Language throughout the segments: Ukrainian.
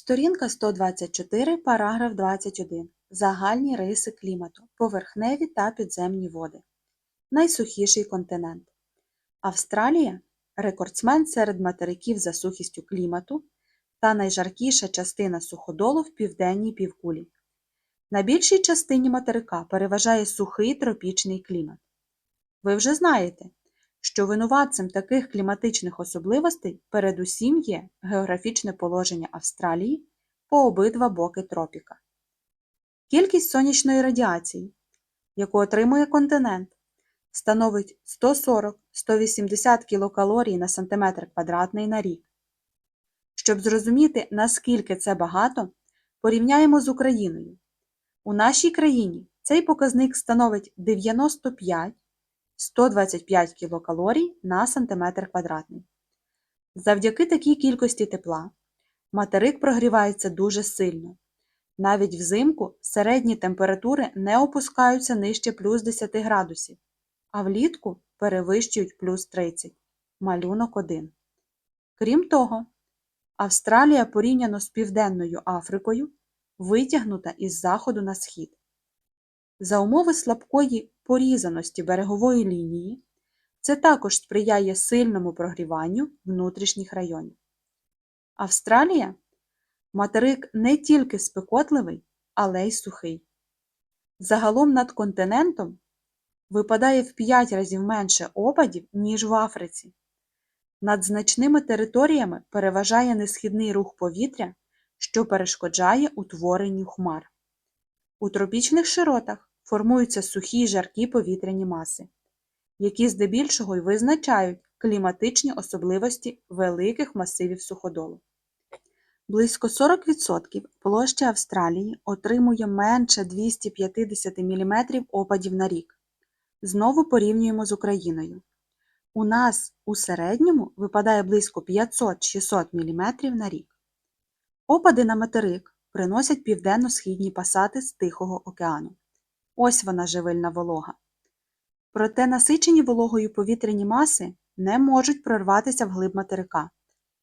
Сторінка 124, параграф 21. Загальні риси клімату. Поверхневі та підземні води. Найсухіший континент. Австралія рекордсмен серед материків за сухістю клімату та найжаркіша частина суходолу в південній півкулі. На більшій частині материка переважає сухий тропічний клімат. Ви вже знаєте, що винуватцем таких кліматичних особливостей передусім є географічне положення Австралії по обидва боки тропіка. Кількість сонячної радіації, яку отримує континент, становить 140-180 кілокалорій на сантиметр квадратний на рік. Щоб зрозуміти, наскільки це багато, порівняємо з Україною. У нашій країні цей показник становить 95 125 кілокалорій на сантиметр квадратний. Завдяки такій кількості тепла материк прогрівається дуже сильно. Навіть взимку середні температури не опускаються нижче плюс 10 градусів, а влітку перевищують плюс 30 малюнок 1. Крім того, Австралія порівняно з Південною Африкою витягнута із заходу на схід. За умови слабкої порізаності берегової лінії це також сприяє сильному прогріванню внутрішніх районів. Австралія материк не тільки спекотливий, але й сухий. Загалом над континентом випадає в 5 разів менше опадів, ніж в Африці. Над значними територіями переважає несхідний рух повітря, що перешкоджає утворенню хмар. У тропічних широтах формуються сухі жаркі повітряні маси, які здебільшого й визначають кліматичні особливості великих масивів суходолу. Близько 40% площі Австралії отримує менше 250 мм опадів на рік. Знову порівнюємо з Україною. У нас у середньому випадає близько 500-600 мм на рік. Опади на материк приносять південно-східні пасати з Тихого океану. Ось вона живильна волога. Проте насичені вологою повітряні маси не можуть прорватися вглиб материка.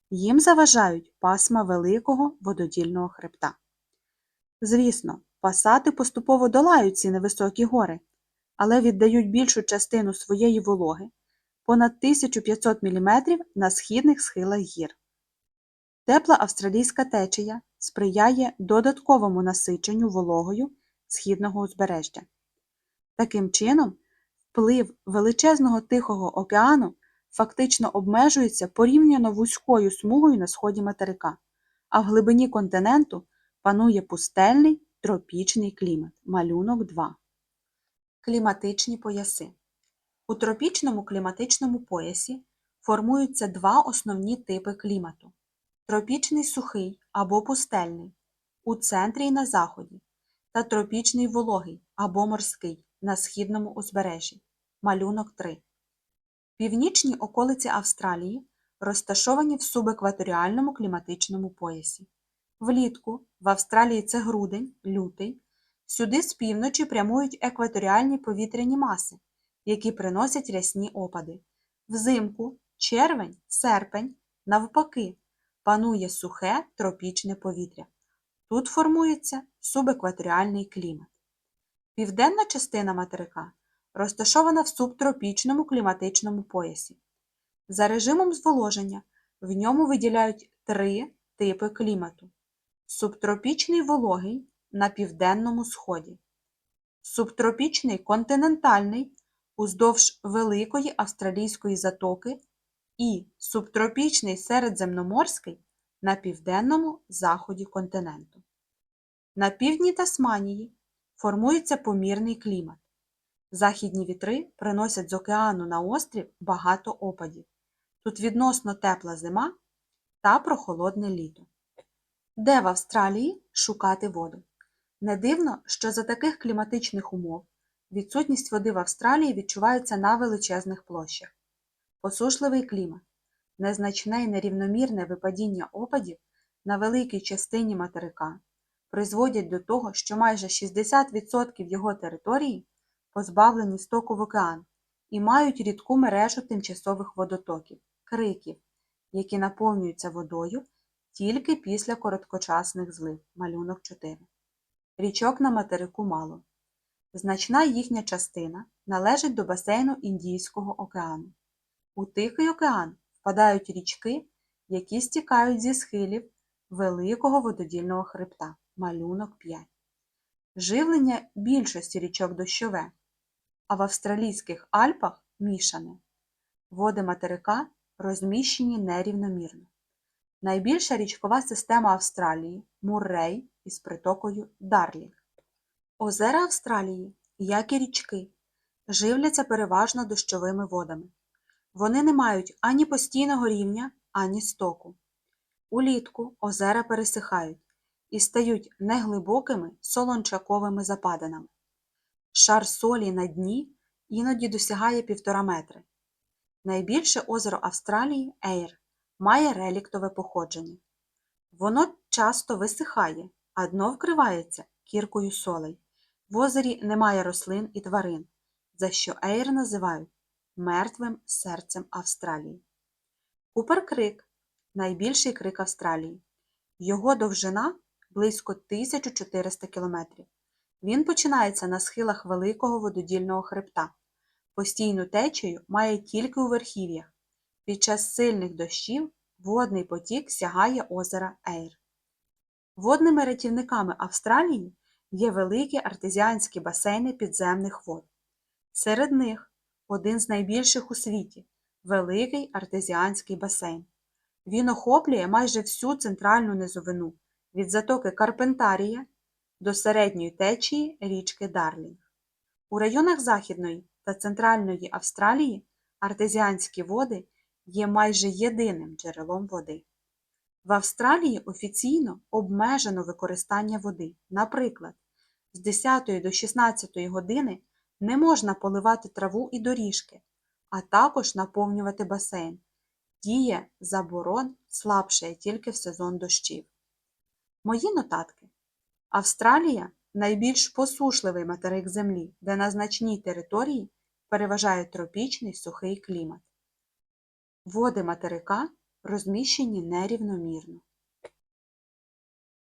Їм заважають пасма великого вододільного хребта. Звісно, пасати поступово долають ці невисокі гори, але віддають більшу частину своєї вологи понад 1500 мм на східних схилах гір. Тепла австралійська течія сприяє додатковому насиченню вологою східного узбережжя. Таким чином, вплив величезного Тихого океану фактично обмежується порівняно вузькою смугою на сході материка, а в глибині континенту панує пустельний тропічний клімат. Малюнок 2. Кліматичні пояси. У тропічному кліматичному поясі формуються два основні типи клімату тропічний сухий або пустельний у центрі і на заході, та тропічний вологий або морський на східному узбережжі. Малюнок 3. Північні околиці Австралії розташовані в субекваторіальному кліматичному поясі. Влітку в Австралії це грудень, лютий. Сюди з півночі прямують екваторіальні повітряні маси, які приносять рясні опади. Взимку червень, серпень, навпаки, панує сухе тропічне повітря. Тут формується субекваторіальний клімат. Південна частина материка розташована в субтропічному кліматичному поясі. За режимом зволоження в ньому виділяють три типи клімату: субтропічний вологий на південному сході, субтропічний континентальний уздовж Великої Австралійської затоки і субтропічний середземноморський на південному заході континенту. На півдні Тасманії формується помірний клімат. Західні вітри приносять з океану на острів багато опадів. Тут відносно тепла зима та прохолодне літо. Де в Австралії шукати воду? Не дивно, що за таких кліматичних умов відсутність води в Австралії відчувається на величезних площах. Посушливий клімат, незначне і нерівномірне випадіння опадів на великій частині материка призводять до того, що майже 60% його території позбавлені стоку в океан і мають рідку мережу тимчасових водотоків криків, які наповнюються водою тільки після короткочасних злив. Малюнок 4. Річок на материку мало. Значна їхня частина належить до басейну Індійського океану. У Тихий океан впадають річки, які стікають зі схилів великого вододільного хребта. Малюнок 5. Живлення більшості річок дощове, а в австралійських Альпах мішане. Води материка розміщені нерівномірно. Найбільша річкова система Австралії Муррей із притокою Дарлінг. Озера Австралії, як і річки, живляться переважно дощовими водами. Вони не мають ані постійного рівня, ані стоку. Улітку озера пересихають і стають неглибокими солончаковими западинами. Шар солі на дні іноді досягає півтора метри. Найбільше озеро Австралії Ейр має реліктове походження. Воно часто висихає, а дно вкривається кіркою солей. В озері немає рослин і тварин, за що Ейр називають мертвим серцем Австралії. Купер Крик найбільший крик Австралії. Його довжина близько 1400 км. Він починається на схилах великого вододільного хребта. Постійну течію має тільки у верхів'ях. Під час сильних дощів водний потік сягає озера Ейр. Водними рятівниками Австралії є великі артезіанські басейни підземних вод. Серед них один з найбільших у світі Великий артезіанський басейн. Він охоплює майже всю центральну низовину від затоки Карпентарія до середньої течії річки Дарлінг. У районах Західної та Центральної Австралії артезіанські води є майже єдиним джерелом води. В Австралії офіційно обмежено використання води. Наприклад, з 10 до 16 години не можна поливати траву і доріжки, а також наповнювати басейн. Діє заборон слабшає тільки в сезон дощів. Мої нотатки. Австралія найбільш посушливий материк Землі, де на значній території переважає тропічний сухий клімат. Води материка розміщені нерівномірно.